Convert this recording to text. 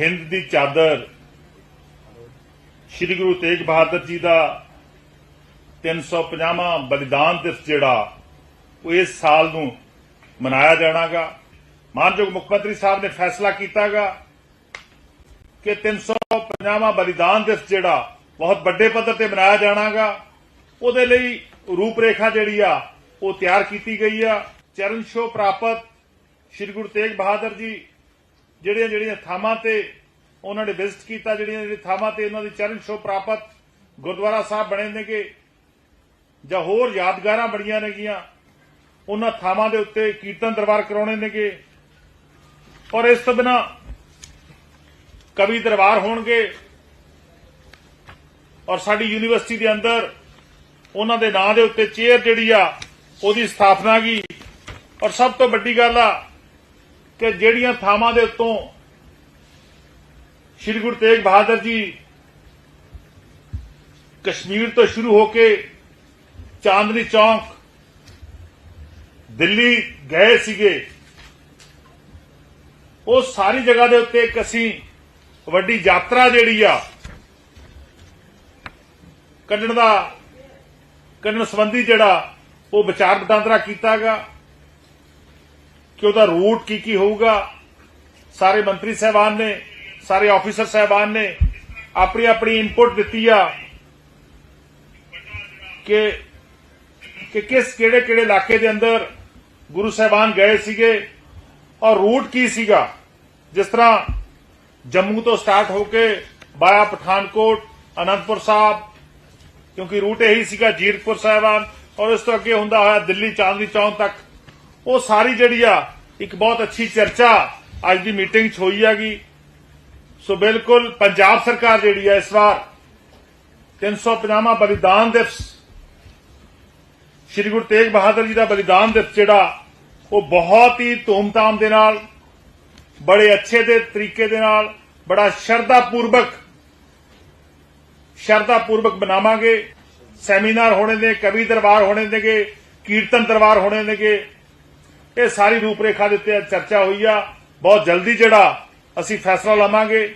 ਹਿੰਦ ਦੀ ਚਾਦਰ। ਸ੍ਰੀ ਗੁਰੂ ਤੇਗ ਬਹਾਦਰ ਜੀ ਦਾ 350ਵਾਂ ਬਲੀਦਾਨ ਦਿਵਸ ਜਿਹੜਾ, ਉਹ ਇਸ ਸਾਲ ਨੂੰ ਮਨਾਇਆ ਜਾਣਾਗਾ। ਮਾਨਯੋਗ ਮੁੱਖ ਮੰਤਰੀ ਸਾਹਿਬ ਨੇ ਫੈਸਲਾ ਕੀਤਾਗਾ ਕਿ 350ਵਾਂ ਬਲੀਦਾਨ ਦਿਵਸ ਜਿਹੜਾ, ਬਹੁਤ ਵੱਡੇ ਪੱਧਰ ਤੇ ਮਨਾਇਆ ਜਾਣਾਗਾ। ਉਹਦੇ ਲਈ ਰੂਪਰੇਖਾ ਜਿਹੜੀ ਆ, ਉਹ ਤਿਆਰ ਕੀਤੀ ਗਈ ਆ। ਚਰਨ ਸ਼ੋ ਪ੍ਰਾਪਤ ਸ੍ਰੀ ਗੁਰੂ ਤੇਗ ਬਹਾਦਰ ਜੀ ਜਿਹੜੀਆਂ ਜਿਹੜੀਆਂ ਥਾਵਾਂ ਤੇ ਉਹਨਾਂ ਨੇ ਵਿਜ਼ਿਟ ਕੀਤਾ, ਜਿਹੜੀਆਂ ਜਿਹੜੀਆਂ ਥਾਵਾਂ ਤੇ ਉਹਨਾਂ ਦੀ ਚਰਨ ਛੋਹ ਪ੍ਰਾਪਤ ਗੁਰਦੁਆਰਾ ਸਾਹਿਬ ਬਣੇ ਨੇਗੇ ਜਾਂ ਹੋਰ ਯਾਦਗਾਰਾਂ ਬਣੀਆਂ ਨੇਗੀਆਂ ਉਹਨਾਂ ਥਾਵਾਂ ਦੇ ਉੱਤੇ ਕੀਰਤਨ ਦਰਬਾਰ ਕਰਾਉਣੇ ਨੇਗੇ ਔਰ ਇਸ ਤੋਂ ਬਿਨਾ ਕਵੀ ਦਰਬਾਰ ਹੋਣਗੇ ਔਰ ਸਾਡੀ ਯੂਨੀਵਰਸਿਟੀ ਦੇ ਅੰਦਰ ਉਹਨਾਂ ਦੇ ਨਾਂ ਦੇ ਉੱਤੇ ਚੇਅਰ ਜਿਹੜੀ ਆ, ਉਹਦੀ ਸਥਾਪਨਾ ਗਈ। ਔਰ ਸਭ ਤੋਂ ਵੱਡੀ ਗੱਲ ਆ ਕਿ ਜਿਹੜੀਆਂ ਥਾਵਾਂ ਦੇ ਉੱਤੋਂ ਸ੍ਰੀ ਗੁਰੂ ਤੇਗ ਬਹਾਦਰ ਜੀ ਕਸ਼ਮੀਰ ਤੋਂ ਸ਼ੁਰੂ ਹੋ ਕੇ ਚਾਂਦਨੀ ਚੌਂਕ, ਦਿੱਲੀ ਗਏ ਸੀਗੇ, ਉਹ ਸਾਰੀ ਜਗ੍ਹਾ ਦੇ ਉੱਤੇ ਇੱਕ ਅਸੀਂ ਵੱਡੀ ਯਾਤਰਾ ਜਿਹੜੀ ਆ, ਕੱਢਣ ਦਾ, ਕੱਢਣ ਸੰਬੰਧੀ ਜਿਹੜਾ ਉਹ ਵਿਚਾਰ ਵਟਾਂਦਰਾ ਕੀਤਾਗਾ ਕਿ ਉਹਦਾ ਰੂਟ ਕੀ ਕੀ ਹੋਊਗਾ ਸਾਰੇ ਮੰਤਰੀ ਸਹਿਬਾਨ ਨੇ ਸਾਰੇ ਆਫੀਸਰ ਸਹਿਬਾਨ ਨੇ ਆਪਣੀ ਆਪਣੀ ਇਨਪੁਟ ਦਿੱਤੀ ਆ ਕਿ ਕਿ ਕਿਸ ਕਿਹੜੇ ਕਿਹੜੇ ਇਲਾਕੇ ਦੇ ਅੰਦਰ ਗੁਰੂ ਸਾਹਿਬਾਨ ਗਏ ਸੀਗੇ ਔਰ ਰੂਟ ਕੀ ਸੀਗਾ ਜਿਸ ਤਰ੍ਹਾਂ ਜੰਮੂ ਤੋਂ ਸਟਾਰਟ ਹੋ ਕੇ ਬਾਇਆ ਪਠਾਨਕੋਟ ਅਨੰਦਪੁਰ ਸਾਹਿਬ ਕਿਉਂਕਿ ਰੂਟ ਇਹੀ ਸੀਗਾ ਜੀਰਕਪੁਰ ਸਾਹਿਬਾਨ ਔਰ ਇਸ ਤੋਂ ਅੱਗੇ ਹੁੰਦਾ ਹੋਇਆ ਦਿੱਲੀ ਚਾਂਦਨੀ ਚੌਂਕ ਤੱਕ ਉਹ ਸਾਰੀ ਜਿਹੜੀ ਆ, ਇੱਕ ਬਹੁਤ ਅੱਛੀ ਚਰਚਾ ਅੱਜ ਦੀ ਮੀਟਿੰਗ 'ਚ ਹੋਈ ਹੈਗੀ। ਸੋ ਬਿਲਕੁਲ ਪੰਜਾਬ ਸਰਕਾਰ ਜਿਹੜੀ ਹੈ ਇਸ ਵਾਰ 350ਵਾਂ ਬਲੀਦਾਨ ਦਿਵਸ, ਸ਼੍ਰੀ ਗੁਰੂ ਤੇਗ ਬਹਾਦਰ ਜੀ ਦਾ ਬਲੀਦਾਨ ਦਿਵਸ ਜਿਹੜਾ, ਉਹ ਬਹੁਤ ਹੀ ਧੂਮਧਾਮ ਦੇ ਨਾਲ, ਬੜੇ ਅੱਛੇ ਦੇ ਤਰੀਕੇ ਦੇ ਨਾਲ, ਬੜਾ ਸ਼ਰਧਾ ਪੂਰਵਕ ਸ਼ਰਧਾ ਪੂਰਵਕ ਬਣਾਵਾਂਗੇ ਸੈਮੀਨਾਰ ਹੋਣੇ ਨੇ, ਕਵੀ ਦਰਬਾਰ ਹੋਣੇ ਨੇਗੇ, ਕੀਰਤਨ ਦਰਬਾਰ ਹੋਣੇ ਨੇਗੇ। ਇਹ ਸਾਰੀ ਰੂਪਰੇਖਾ ਦੇ ਉੱਤੇ ਚਰਚਾ ਹੋਈ ਆ। ਬਹੁਤ ਜਲਦੀ ਜਿਹੜਾ ਅਸੀਂ ਫੈਸਲਾ ਲਵਾਂਗੇ।